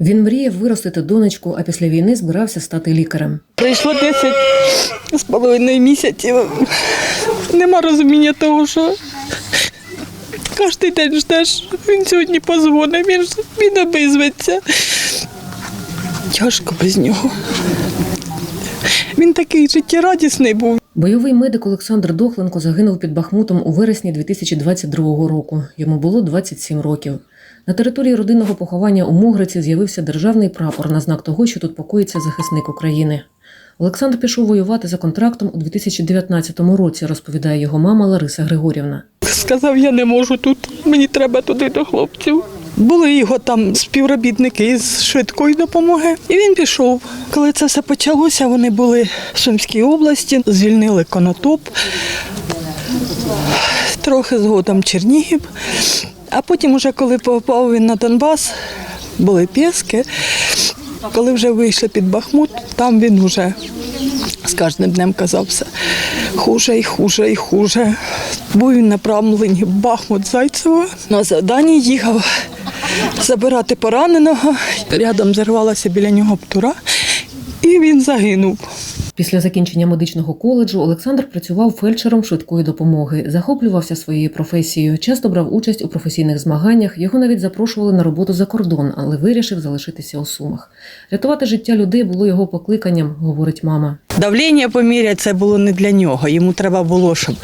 Він мріяв виростити донечку, а після війни збирався стати лікарем. Пройшло 10 з половиною місяців. Нема розуміння того, що кожен день ждеш, він сьогодні позвонить, він, він обізветься. Тяжко без нього. Він такий життєрадісний був. Бойовий медик Олександр Дохленко загинув під Бахмутом у вересні 2022 року. Йому було 27 років. На території родинного поховання у Могриці з'явився державний прапор на знак того, що тут покоїться захисник України. Олександр пішов воювати за контрактом у 2019 році, розповідає його мама Лариса Григорівна. Сказав, я не можу тут, мені треба туди до хлопців. Були його там співробітники з швидкої допомоги, і він пішов. Коли це все почалося, вони були в Сумській області, звільнили Конотоп, трохи згодом Чернігів. А потім, уже коли попав він на Донбас, були Пєски. Коли вже вийшли під Бахмут, там він вже з кожним днем казав все хуже і хуже і хуже. Був він направлений в Бахмут Зайцево. На завдання їхав забирати пораненого. Рядом зірвалася біля нього птура, і він загинув. Після закінчення медичного коледжу Олександр працював фельдшером швидкої допомоги, захоплювався своєю професією, часто брав участь у професійних змаганнях. Його навіть запрошували на роботу за кордон, але вирішив залишитися у Сумах. Рятувати життя людей було його покликанням, говорить мама. Давлення поміряти це було не для нього. Йому треба було, щоб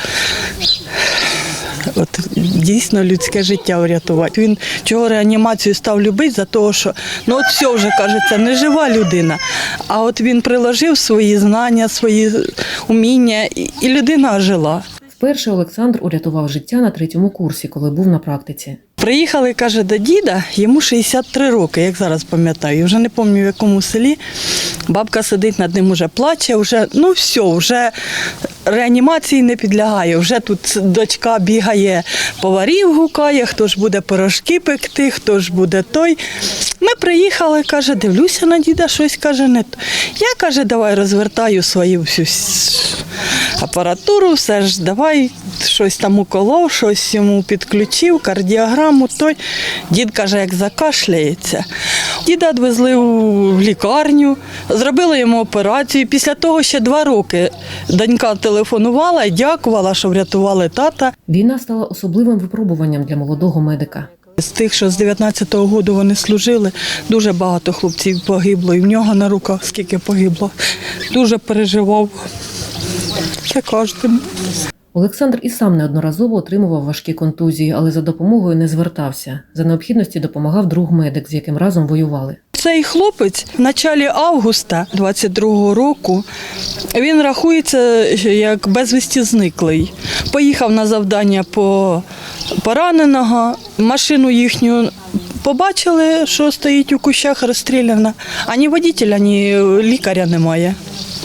от, дійсно людське життя врятувати. Він чого реанімацію став любити за того, що ну от все вже каже, це не жива людина. А от він приложив свої знання, свої уміння, і, і людина жила. Вперше Олександр урятував життя на третьому курсі, коли був на практиці. Приїхали, каже, до діда, йому 63 роки, як зараз пам'ятаю. Вже не пам'ятаю в якому селі. Бабка сидить над ним, уже плаче, вже ну все, вже реанімації не підлягає. Вже тут дочка бігає, поварів гукає, хто ж буде пирожки пекти, хто ж буде той. Ми приїхали, каже, дивлюся на діда, щось каже, не то. Я каже, давай розвертаю свою всю апаратуру, все ж давай щось там уколов, щось йому підключив, кардіограму. Той дід каже, як закашляється. Діда відвезли у лікарню, зробили йому операцію. Після того ще два роки донька телефонувала і дякувала, що врятували тата. Війна стала особливим випробуванням для молодого медика. З тих, що з 19-го року вони служили, дуже багато хлопців погибло. І в нього на руках скільки погибло. Дуже переживав. Це кожен. Олександр і сам неодноразово отримував важкі контузії, але за допомогою не звертався. За необхідності допомагав друг медик, з яким разом воювали. Цей хлопець в началі августа 22-го року він рахується як безвісті зниклий. Поїхав на завдання по пораненого, машину їхню побачили, що стоїть у кущах розстріляна. Ані водителя, ні лікаря немає.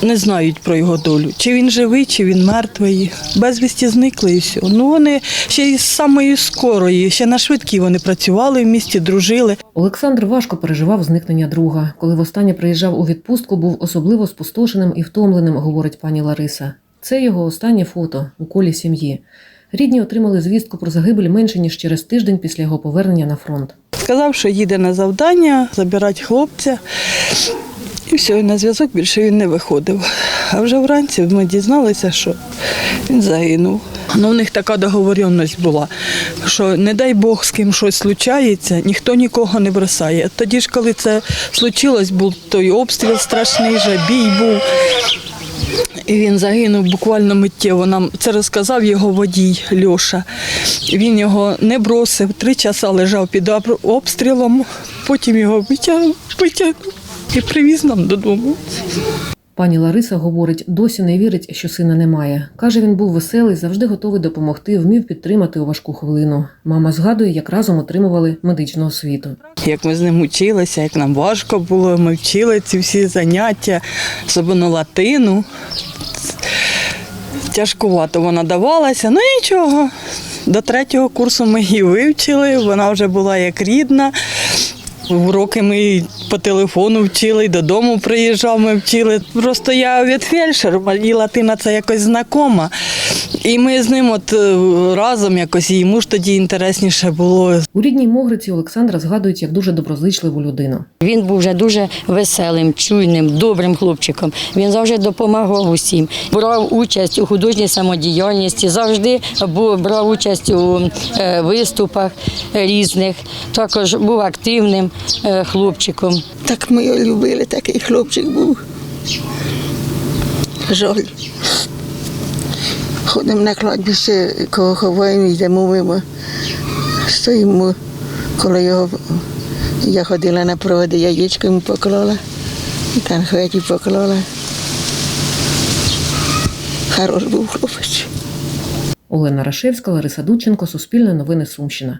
Не знають про його долю. Чи він живий, чи він мертвий. Безвісті зникли і все. Ну вони ще із самої скорої, ще на швидкій вони працювали в місті, дружили. Олександр важко переживав зникнення друга. Коли востаннє приїжджав у відпустку, був особливо спустошеним і втомленим, говорить пані Лариса. Це його останнє фото у колі сім'ї. Рідні отримали звістку про загибель менше ніж через тиждень після його повернення на фронт. Сказав, що їде на завдання, забирати хлопця. І все, на зв'язок більше він не виходив. А вже вранці ми дізналися, що він загинув. Ну, у них така договоренність була, що не дай Бог з ким щось случається, ніхто нікого не бросає. Тоді ж, коли це случилось, був той обстріл страшний, же бій був. І він загинув буквально миттєво. Нам це розказав його водій Льоша. Він його не бросив, три часи лежав під обстрілом, потім його витягнув і привіз нам додому. Пані Лариса говорить, досі не вірить, що сина немає. Каже, він був веселий, завжди готовий допомогти, вмів підтримати у важку хвилину. Мама згадує, як разом отримували медичну освіту. Як ми з ним вчилися, як нам важко було, ми вчили ці всі заняття, особливо латину. Тяжкувато вона давалася, ну нічого. До третього курсу ми її вивчили, вона вже була як рідна. Уроки ми по телефону вчили, додому приїжджав, ми вчили. Просто я від фельдшер, і латина це якось знакома. І ми з ним от е, разом якось і йому ж тоді інтересніше було. У рідній Могриці Олександра згадують як дуже доброзичливу людину. Він був вже дуже веселим, чуйним, добрим хлопчиком. Він завжди допомагав усім. Брав участь у художній самодіяльності, завжди брав участь у е, виступах різних. Також був активним е, хлопчиком. Так ми його любили, такий хлопчик був. Жаль. Ходимо на кладбище, кого ховаємо, йдемо мимо. Стоїмо коли його. Я ходила на проводи, яєчко йому поклала, конфеті поклала. Хорош був хлопець. Олена Рашевська, Лариса Дудченко, Суспільне новини Сумщина.